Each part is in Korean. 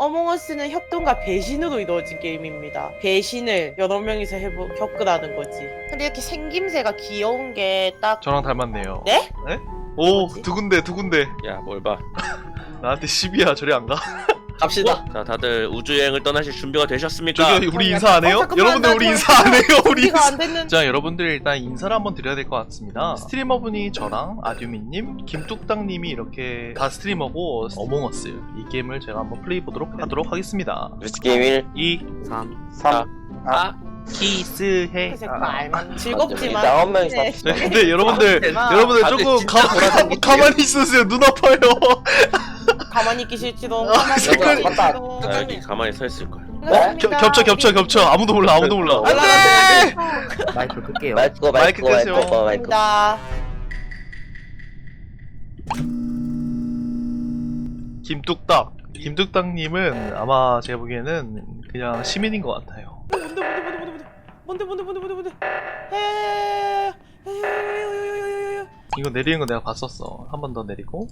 어몽어스는 협동과 배신으로 이루어진 게임입니다. 배신을 여러 명이서 해보, 겪으라는 거지. 근데 이렇게 생김새가 귀여운 게 딱 저랑 닮았네요. 네? 오, 뭐지? 두 군데, 두 군데. 야, 뭘 봐. 나한테 10이야, 저리 안 가? 갑시다. 자, 다들 우주 여행을 떠나실 준비가 되셨습니까? 저기 우리 인사 안 해요? 어, 잠깐만, 여러분들 나 우리 저- 인사 안 해요? 우리 준비가 인사. 안 됐는데. 자, 여러분들 일단 인사를 한번 드려야 될 것 같습니다. 스트리머분이 저랑 아듀미님, 김뚝딱님이 이렇게 다 스트리머고 어몽어스 이 게임을 제가 한번 플레이 보도록 하도록 하겠습니다. 게임 1, 2, 3, 3. 아, 키스해. 그새 아, 즐겁지만. 나한 명이서 네. 네, 근데 여러분들, 아, 여러분들 다들 조금 진짜 가, 돌아다니세요. 가만히 있으세요. 눈 아파요. 가만히 있기 싫지도. 아, 가만히 있기 잠깐, 싫지도. 맞다. 아, 여기 가만히 서 있을 거야. 겨, 겹쳐, 겹쳐, 겹쳐. 아무도 몰라, 아무도 몰라. 어, 안 돼! 마이크 끌게요. 마이크 거, 마이크 마이크 거, 마이크 끄세요. 거, 마이크 김뚝딱. 김뚝딱님은 아마 제가 보기에는 그냥 시민인 것 같아요. 뭔데 뭔데 뭔데 뭔데 뭔데 뭔데 뭔데 헤 이거 내리는 거 내가 봤었어. 한 번 더 내리고.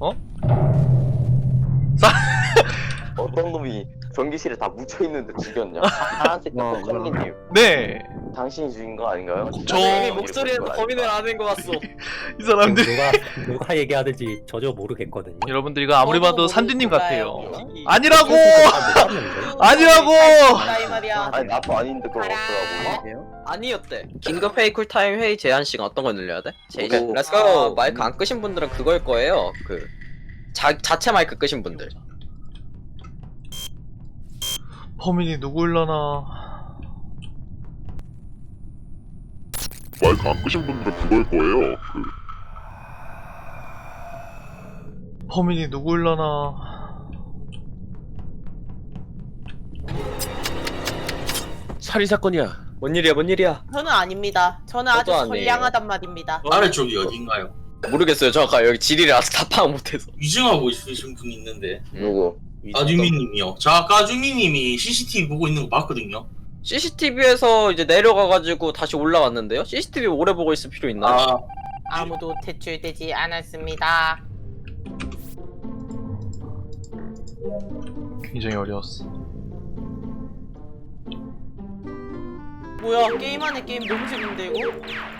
어? 어떤 놈이 전기실에 다 묻혀 있는데 죽였냐? 파란색 와, 같은 컬리님. 네. 당신이 죽인 거 아닌가요? 저- 이미 목소리에서 범인을 아는 것 같소. 이 사람들. 누가 누가 얘기하든지 전혀 모르겠거든요. 여러분들 이거 아무리 봐도 산디님. 같아요. 아니라고! 못 아니라고! 나이 말이야 아니 나도 아닌데 그거 가라. 어쩌라고? 아니었대. 긴급 회의 쿨타임 회의 제한 시간 어떤 걸 늘려야 돼? 제이 오케이. 렛츠고. 아, 마이크 안 끄신 분들은 그거일 거예요. 그 자, 자체 마이크 끄신 분들. 범인이 누구일라나. 마이크 안 끄신 분들은 그걸 거예요. 그 범인이 누구일라나. 살인 사건이야. 뭔 일이야, 뭔 일이야? 저는 아닙니다 저는 아주 저도 아니에요. 선량하단 말입니다 아래쪽이 어딘가요? 모르겠어요. 저 아까 여기 지리라서 다 파악 못해서. 위증하고 있으신 분이 있는데 누구? 까주미님이요. 저 아까 까주미님이 CCTV 보고 있는 거 봤거든요. CCTV에서 이제 내려가가지고 다시 올라왔는데요. CCTV 오래 보고 있을 필요 있나요? 아 아무도 퇴출되지 않았습니다 굉장히 어려웠어. 뭐야 게임 안에 게임 너무 재밌는데 이거?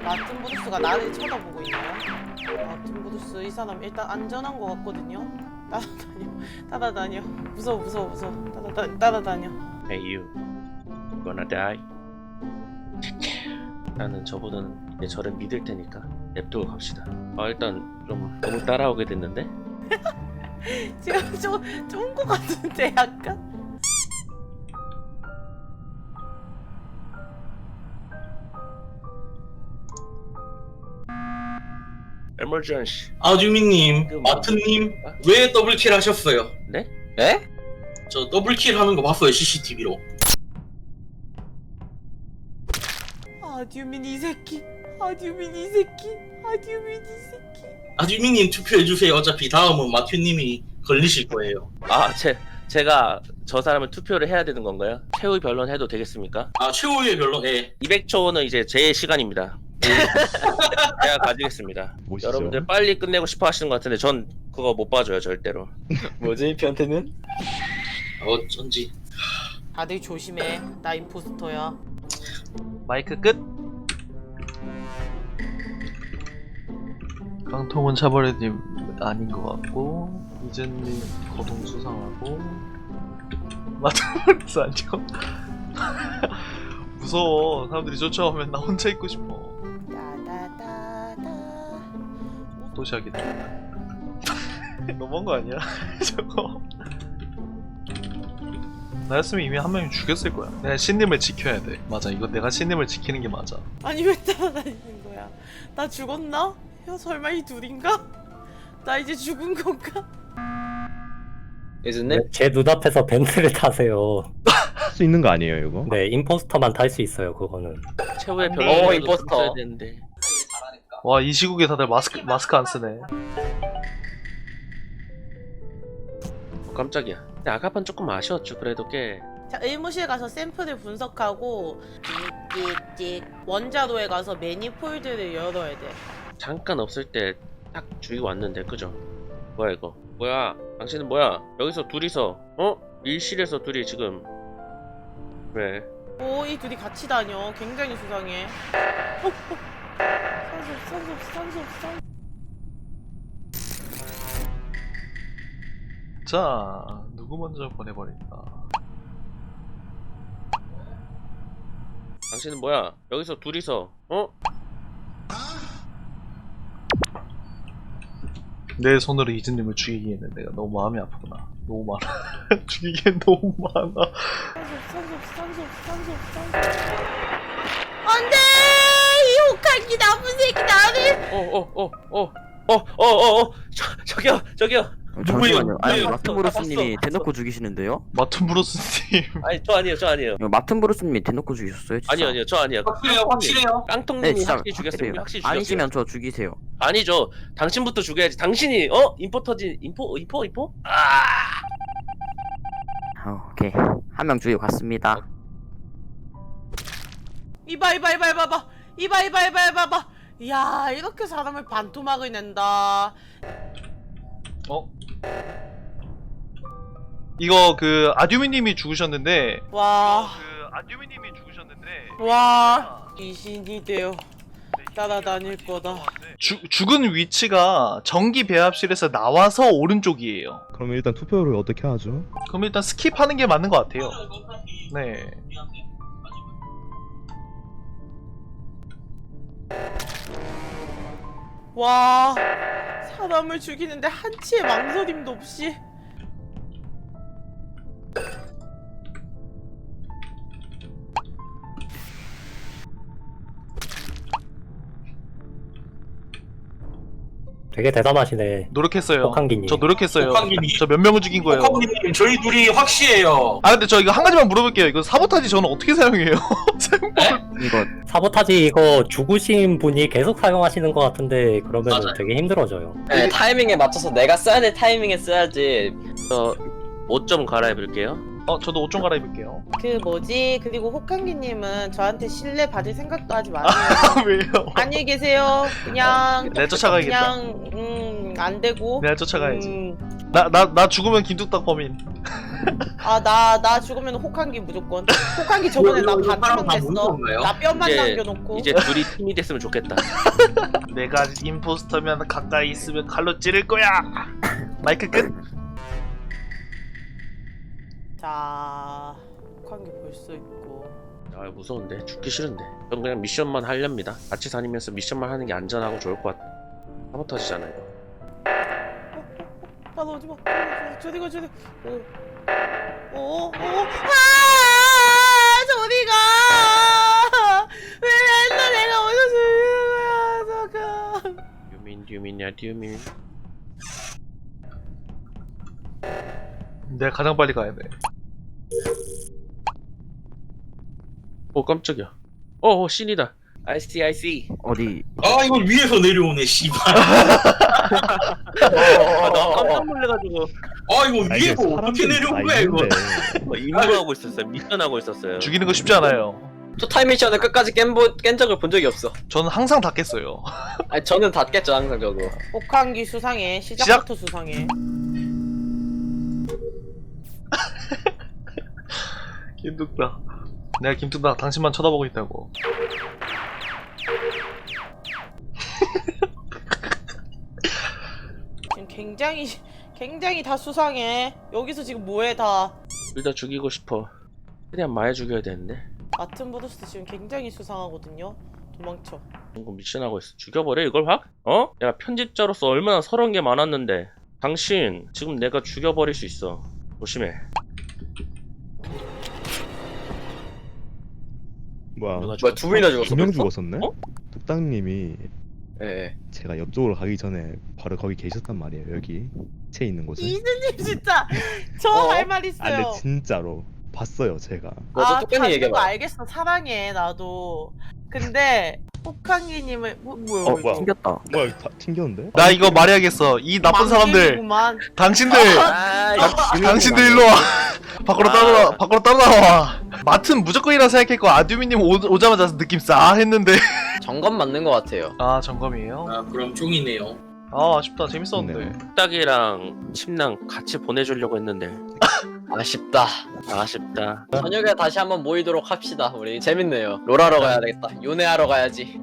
마틴 브루스가 나를 쳐다보고 있나요? 마틴 브루스 이 사람 일단 안전한 것 같거든요 따라다녀 따라다녀 무서워 무서워 무서워 따라다, 따라다녀 Hey you. Gonna die. 나는 저보다는 이제 저를 믿을 테니까 냅두고 갑시다. 아 일단 좀 너무 따라오게 됐는데? 지금 좀 좋은 것 같은데 약간 에머전시. 아주미님, 그 뭐- 마트님 왜 더블킬 하셨어요? 네? 에? 저 더블킬 하는 거 봤어요 CCTV로. 아듀민 이 새끼 아듀민 이 새끼 아듀민 이 새끼 아주미님 투표해 주세요. 어차피 다음은 마튜님이 걸리실 거예요. 아, 제 제가 저 사람을 투표를 해야 되는 건가요? 최후 변론 해도 되겠습니까? 아 최후의 변론. 예. 200초는 이제 제 시간입니다. 제가 가지겠습니다. 여러분들 빨리 끝내고 싶어 하시는 것 같은데 전 그거 못 봐줘요 절대로. 뭐지, 변태는? 어쩐지. 다들 조심해 나 임포스터야 마이크 끝. 깡통은 차버레님 아닌 것 같고 이젠님 거동 수상하고 마트마르스 안녕. 무서워. 사람들이 쫓아오면 나 혼자 있고 싶어. 또 시작이다. 너무한 거 아니야? 저거. 나였으면 이미 한 명이 죽였을 거야. 내가 신님을 지켜야 돼. 맞아, 이거 내가 신님을 지키는 게 맞아. 아니 왜 따라다니는 거야 나 죽었나? 야 설마 이 둘인가? 나 이제 죽은 건가? 예수님? 제 눈앞에서 벤츠를 타세요. 할 수 있는 거 아니에요 이거? 네, 임포스터만 탈 수 있어요. 그거는. 최후의 어, 변론 임포스터. 되는데. 와, 이 시국에 다들 마스크, 마스크 안 쓰네. 어, 깜짝이야. 근데 아까판 조금 아쉬웠죠. 그래도 꽤 자 의무실 가서 샘플을 분석하고 찍찍찍 원자로에 가서 매니폴드를 열어야 돼 잠깐 없을 때 딱 주의고 왔는데 그죠? 뭐야 이거? 뭐야? 당신은 뭐야? 여기서 둘이서 어? 일실에서 둘이 지금 왜? 오, 이 둘이 같이 다녀. 굉장히 수상해. 어, 어. 산소, 산소, 산소, 산소. 자, 누구 먼저 보내버릴까? 당신은 뭐야? 여기서 둘이서 어? 내 손으로 이즈님을 죽이기에는 내가 너무 마음이 아프구나. 너무 많아. 죽이기엔 너무 많아. 산소, 산소, 산소, 산소, 산소. 안 돼! 이 혹한기 나쁜 새끼 나를! 어어어어어어어어 저 저기요 저기요 잠시만요. 아니 누구예요? 마튼브루스님이 봤어, 대놓고 죽이시는데요? 마툰브로스님. 아니 저 아니에요 저 아니에요 이거 마튼브루스님이 대놓고 죽이셨어요? 진짜? 아니요 아니요 저 아니에요 확실해요 확실해요 네 깡통님이 진짜 확실히 확실해요. 확실히 죽였어요 아니시면 저 죽이세요. 아니죠 당신부터 죽여야지 당신이 어? 인포터진 인포 인포 인포? 아 어, 오케이 한 명 죽이고 갔습니다. 이봐, 이봐, 이봐, 이봐, 이봐. 이봐, 이봐, 이봐, 이봐, 이봐. 이야, 이렇게 사람을 반토막을 낸다. 어? 이거 그 아듀미님이 죽으셨는데 와, 그 아듀미님이 죽으셨는데 와. 귀신이 되어 따라다닐 거다. 죽 죽은 위치가 전기 배합실에서 나와서 오른쪽이에요. 그러면 일단 투표를 어떻게 하죠? 그럼 일단 스킵하는 게 맞는 것 같아요. 네. 와, 사람을 죽이는데 한치의 망설임도 없이. 되게 대단하시네. 노력했어요. 혹한기님. 저 노력했어요. 혹한기님. 저 몇 명을 죽인 거예요. 코코님 저희 둘이 확실해요 아 근데 저 이거 한 가지만 물어볼게요. 이거 사보타지 저는 어떻게 사용해요? 이거 사보타지 이거 죽으신 분이 계속 사용하시는 것 같은데 그러면 맞아요. 되게 힘들어져요. 네, 타이밍에 맞춰서 내가 써야 될 타이밍에 써야지. 저옷 좀 갈아입을게요 어 저도 옷 좀 갈아입을게요. 그 뭐지? 그리고 혹한기님은 저한테 신뢰 받을 생각도 하지 마세요. 왜요? 안녕히 계세요. 그냥 내가 쫓아가야겠다. 그냥 음 안 되고. 내가 쫓아가야지. 음, 나나 나 죽으면 김뚝딱 범인. 아나 나 죽으면 혹한기 무조건. 혹한기 저번에 나 사람 다 반토막 모인 됐어. 건가요? 나 뼈만 이제- 남겨놓고. 이제 둘이 팀이 됐으면 좋겠다 내가 임포스터면 가까이 있으면 칼로 찌를 거야. 마이크 끝. 자 혹한기 볼수 있고. 아 무서운데 죽기 싫은데 전 그냥 미션만 하렵니다 같이 다니면서 미션만 하는 게 안전하고 좋을 것 같아 사보타지잖아 이 거아 오지 마. 저리 가 저리. 오. 오. 오. 아! 저리 가. 왜 맨날 내가 어디서 죽이는 거야? 잠깐. 듀민 듀민이야 듀민 내가 가장 빨리 가야 돼. 오 깜짝이야 어, 어 신이다 I see I see 어디 아 이걸 위에서 내려오네 씨발 아, 나 깜짝 놀래가지고 아 이거 아, 이게 위에서 어떻게 사람들이 내려온 다 거야 이거 있는데. 뭐 임무하고 있었어요 미션하고 있었어요 죽이는 거 쉽지 않아요. 저 타임 미션을 끝까지 깬, 보, 깬 적을 본 적이 없어. 저는 항상 다 깼어요. 아니 저는 다 깼죠 항상 저거. 혹한기 수상해. 시작부터 수상해. 김뚝딱. 내가 김뚝딱 당신만 쳐다보고 있다고. 굉장히 굉장히 다 수상해. 여기서 지금 뭐해 다. 둘 다 죽이고 싶어 최대한 많이 죽여야 되는데 마튼 브루스 지금 굉장히 수상하거든요. 도망쳐. 이거 미션하고 있어 죽여버려 이걸 확? 어? 내가 편집자로서 얼마나 서러운 게 많았는데 당신 지금 내가 죽여버릴 수 있어 조심해 뭐야? 누가 뭐야 두 분이나 죽었어. 두명 벌써? 죽었었네? 어? 뚝딱님이 예. 예. 제가 옆쪽으로 가기 전에 바로 거기 계셨단 말이에요. 여기 채 있는 곳에. 이스님 진짜 저 어? 할 말 아, 있어요. 근데 진짜로 봤어요, 제가. 먼저 아, 똑같이 얘기해봐. 거 알겠어. 사랑해 나도. 근데 혹한기님을 뭐, 뭐야 어, 이거? 뭐야? 튕겼다. 뭐야, 다 튕겼는데? 나 이거 말해야겠어. 이 나쁜 사람들. 당신들, 아 당- 당신들 일로 와. 밖으로 따라, 밖으로 따라 나와. 마튼 무조건이라 생각했고 아듀미님 오, 오자마자 느낌 싸 했는데. 점검 맞는 것 같아요. 아 점검이에요? 아 그럼 종이네요 아 아쉽다 재밌었는데 딱이랑 침낭 같이 보내주려고 했는데 아쉽다. 아쉽다. 저녁에 다시 한번 모이도록 합시다. 우리 재밌네요. 롤하러 가야 되겠다. 요네하러 가야지.